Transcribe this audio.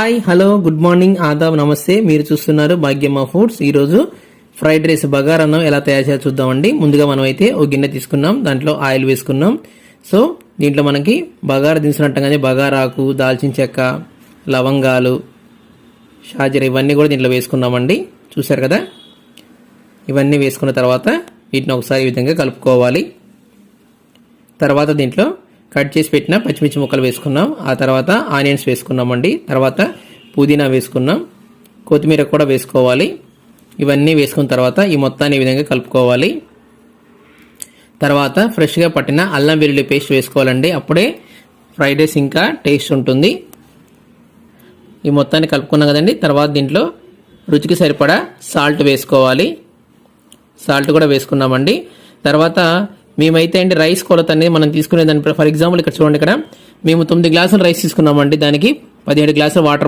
Hi hello good morning ఆదాబ్ నమస్తే మీరు చూస్తున్నారు భాగ్యమ్మ ఫుడ్స్ ఈరోజు ఫ్రైడ్ రైస్ బగారన్నం ఎలా తయారు చేయాలి చూద్దామండి. ముందుగా మనం అయితే ఒక గిన్నె తీసుకున్నాం దాంట్లో ఆయిల్ వేసుకున్నాం. సో దీంట్లో మనకి బగారా దించినట్టుగానే బగారాకు దాల్చిన చెక్క లవంగాలు షాజర ఇవన్నీ కూడా దీంట్లో వేసుకున్నామండి. చూసారు కదా? ఇవన్నీ వేసుకున్న తర్వాత వీటిని ఒకసారి ఈ విధంగా కలుపుకోవాలి. తర్వాత దీంట్లో కట్ చేసి పెట్టిన పచ్చిమిర్చి ముక్కలు వేసుకున్నాం. ఆ తర్వాత ఆనియన్స్ వేసుకున్నామండి తర్వాత పుదీనా వేసుకున్నాం. కొత్తిమీర కూడా వేసుకోవాలి. ఇవన్నీ వేసుకున్న తర్వాత ఈ మొత్తాన్ని ఈ విధంగా కలుపుకోవాలి. తర్వాత ఫ్రెష్గా పట్టిన అల్లం వెల్లుల్లి పేస్ట్ వేసుకోవాలండి. అప్పుడే ఫ్రైడ్ రైస్ ఇంకా టేస్ట్ ఉంటుంది. ఈ మొత్తాన్ని కలుపుకున్నాం కదండి. తర్వాత దీంట్లో రుచికి సరిపడా సాల్ట్ వేసుకోవాలి. సాల్ట్ కూడా వేసుకున్నామండి. తర్వాత మేమైతే అండి రైస్ కొలత అనేది మనం తీసుకునే దాని ఫర్ ఎగ్జాంపుల్ ఇక్కడ చూడండి ఇక్కడ మేము తొమ్మిది గ్లాసులు రైస్ తీసుకున్నామండి దానికి పదిహేడు గ్లాసులు వాటర్